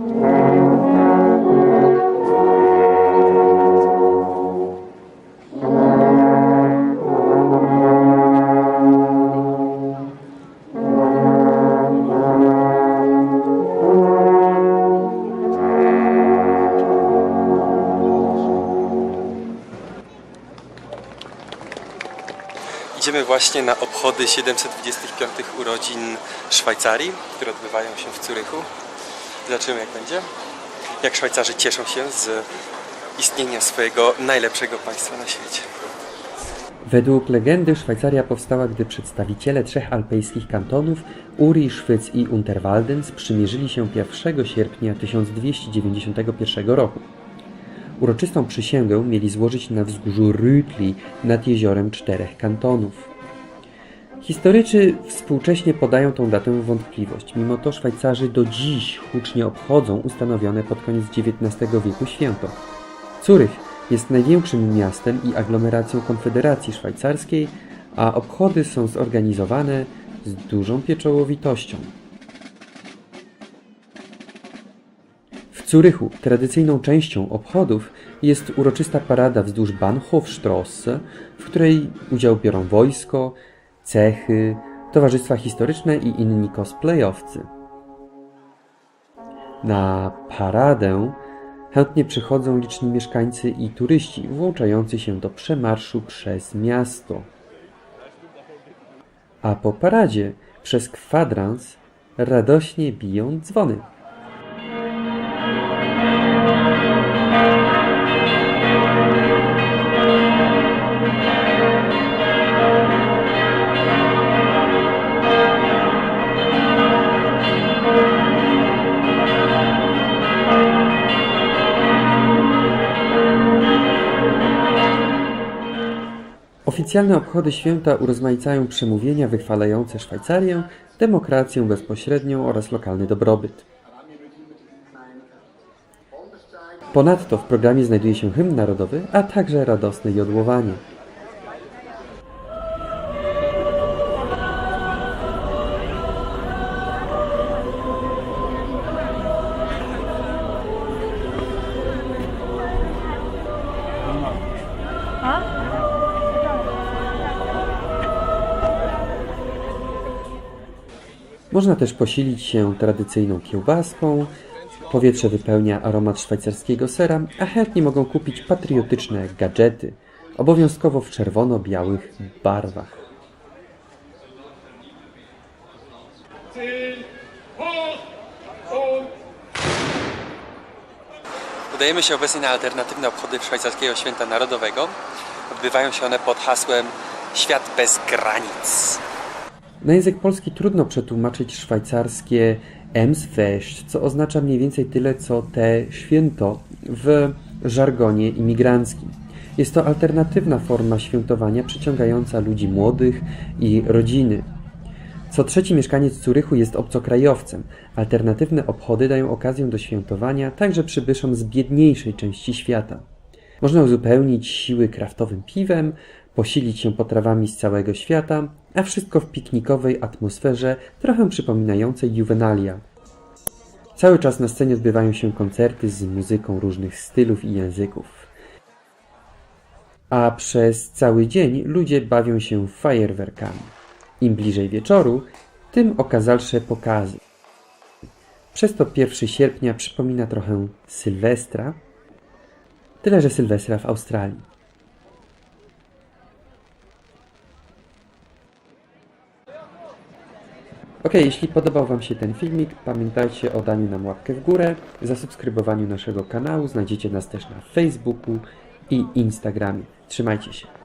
Idziemy właśnie na obchody 725 urodzin Szwajcarii, które odbywają się w Curychu. Zobaczymy jak będzie. Jak Szwajcarzy cieszą się z istnienia swojego najlepszego państwa na świecie. Według legendy Szwajcaria powstała, gdy przedstawiciele trzech alpejskich kantonów Uri, Szwyc i Unterwalden sprzymierzyli się 1 sierpnia 1291 roku. Uroczystą przysięgę mieli złożyć na wzgórzu Rütli nad jeziorem czterech kantonów. Historycy współcześnie podają tą datę w wątpliwość. Mimo to Szwajcarzy do dziś hucznie obchodzą ustanowione pod koniec XIX wieku święto. Curych jest największym miastem i aglomeracją Konfederacji Szwajcarskiej, a obchody są zorganizowane z dużą pieczołowitością. W Curychu tradycyjną częścią obchodów jest uroczysta parada wzdłuż Bahnhofstrasse, w której udział biorą wojsko, cechy, towarzystwa historyczne i inni cosplayowcy. Na paradę chętnie przychodzą liczni mieszkańcy i turyści włączający się do przemarszu przez miasto. A po paradzie przez kwadrans radośnie biją dzwony. Oficjalne obchody święta urozmaicają przemówienia wychwalające Szwajcarię, demokrację bezpośrednią oraz lokalny dobrobyt. Ponadto w programie znajduje się hymn narodowy, a także radosne jodłowanie. Można też posilić się tradycyjną kiełbaską, powietrze wypełnia aromat szwajcarskiego sera, a chętni mogą kupić patriotyczne gadżety, obowiązkowo w czerwono-białych barwach. Udajemy się obecnie na alternatywne obchody szwajcarskiego święta narodowego. Odbywają się one pod hasłem Świat bez granic. Na język polski trudno przetłumaczyć szwajcarskie Emsfest, co oznacza mniej więcej tyle co te święto w żargonie imigranckim. Jest to alternatywna forma świętowania przyciągająca ludzi młodych i rodziny. Co trzeci mieszkaniec Curychu jest obcokrajowcem. Alternatywne obchody dają okazję do świętowania także przybyszom z biedniejszej części świata. Można uzupełnić siły kraftowym piwem, posilić się potrawami z całego świata, a wszystko w piknikowej atmosferze, trochę przypominającej juvenalia. Cały czas na scenie odbywają się koncerty z muzyką różnych stylów i języków. A przez cały dzień ludzie bawią się fajerwerkami. Im bliżej wieczoru, tym okazalsze pokazy. Przez to 1 sierpnia przypomina trochę Sylwestra, tyle że Sylwestra w Australii. Ok, jeśli podobał Wam się ten filmik, pamiętajcie o daniu nam łapkę w górę, zasubskrybowaniu naszego kanału, znajdziecie nas też na Facebooku i Instagramie. Trzymajcie się.